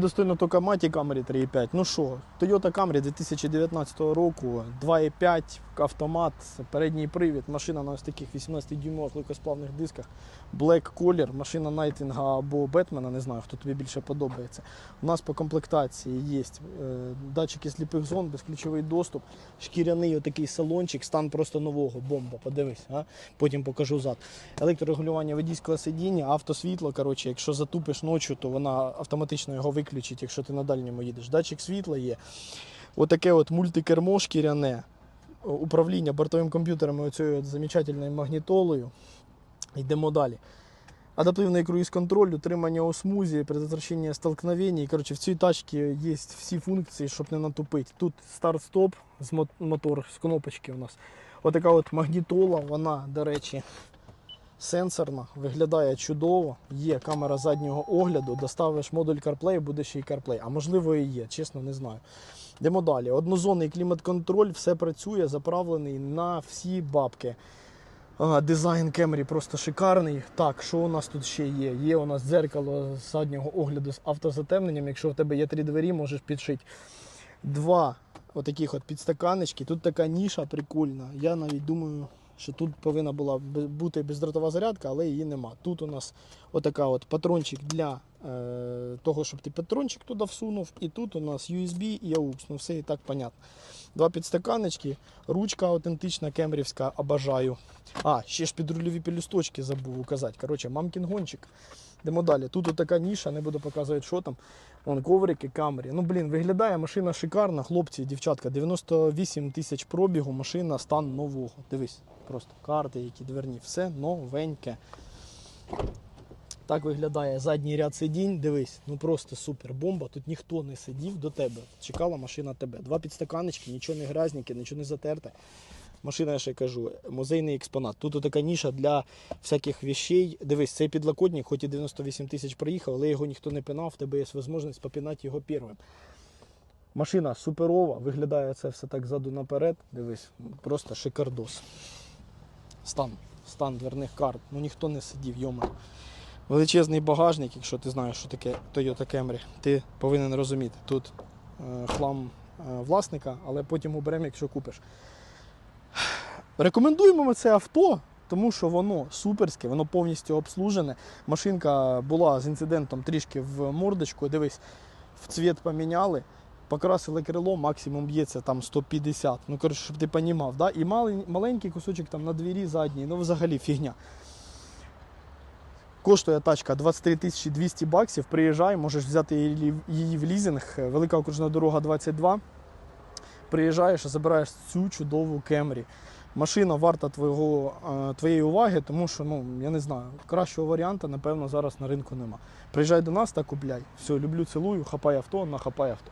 Достойно тільки маті Camry 3.5. Ну що, Toyota Camry 2019 року, 2.5, автомат, передній привід, машина на ось таких 18-дюймових легкосплавних дисках, Black Color, машина Найтінга або Бетмена, не знаю, хто тобі більше подобається. У нас по комплектації є е, датчики сліпих зон, безключовий доступ, шкіряний отакий салончик, стан просто нового, бомба, подивись, а? потім покажу зад. Електрорегулювання водійського сидіння, автосвітло, коротше, якщо затупиш ночі, то вона автоматично його виключить, якщо ти на дальньому їдеш. Датчик світла є. Отаке от мультикермо шкіряне, управління бортовим комп'ютером і от замечательною магнітолою. Йдемо далі. Адаптивний круїз-контроль, утримання у смузі, предотвращення столкновень. Коротше, в цій тачці є всі функції, щоб не натупити. Тут старт-стоп з мотор, з кнопочки у нас. Отака от магнітола, вона, до речі, сенсорна, виглядає чудово. Є камера заднього огляду, доставиш модуль CarPlay, буде ще й CarPlay. А можливо і є, чесно не знаю. Йдемо далі. Однозонний клімат-контроль, все працює, заправлений на всі бабки. Дизайн Camry просто шикарний. Так, що у нас тут ще є? Є у нас дзеркало заднього огляду з автозатемненням. Якщо в тебе є три двері, можеш підшити. Два отаких от підстаканечки. Тут така ніша прикольна. Я навіть думаю, що тут повинна була бути бездротова зарядка, але її нема. Тут у нас отака от патрончик для е, того, щоб ти патрончик туди всунув. І тут у нас USB і AUX. Ну все і так понятно. Два підстаканечки, ручка аутентична, кемрівська, обожаю. А, ще ж підрульові пелюсточки забув указати. Коротше, мамкін гончик. Йдемо далі. Тут така ніша, не буду показувати, що там. Вон коврики, камері. Ну, блін, виглядає машина шикарна, хлопці, дівчатка. 98 тисяч пробігу, машина стан нового. Дивись, просто карти, які дверні, все новеньке. Так виглядає задній ряд сидінь. Дивись, ну просто супер бомба. Тут ніхто не сидів до тебе. Чекала машина тебе. Два підстаканечки, нічого не грязніке, нічого не затерте. Машина, я ще кажу, музейний експонат. Тут така ніша для всяких вещей. Дивись, цей підлокотник, хоч і 98 тисяч проїхав, але його ніхто не пинав, в тебе є можливість попінати його першим. Машина суперова, виглядає це все так ззаду наперед. Дивись, просто шикардос. Стан, стан дверних карт. Ну ніхто не сидів, йома. Величезний багажник, якщо ти знаєш, що таке Toyota Camry, ти повинен розуміти. Тут е, хлам е, власника, але потім уберемо, якщо купиш. Рекомендуємо ми це авто, тому що воно суперське, воно повністю обслужене. Машинка була з інцидентом трішки в мордочку. Дивись, в цвіт поміняли, покрасили крило, максимум б'ється там 150. Ну, коротше, щоб ти понімав, да? І маленький кусочок там на двері задній, ну взагалі фігня. Коштує тачка 23 тисячі 200 баксів. Приїжджай, можеш взяти її в лізинг. Велика окружна дорога 22. Приїжджаєш і забираєш цю чудову Кемрі. Машина варта твого, е, твоєї уваги, тому що ну, я не знаю, кращого варіанта, напевно, зараз на ринку нема. Приїжджай до нас та купляй. Все, люблю, цілую, хапай авто, нахапай авто.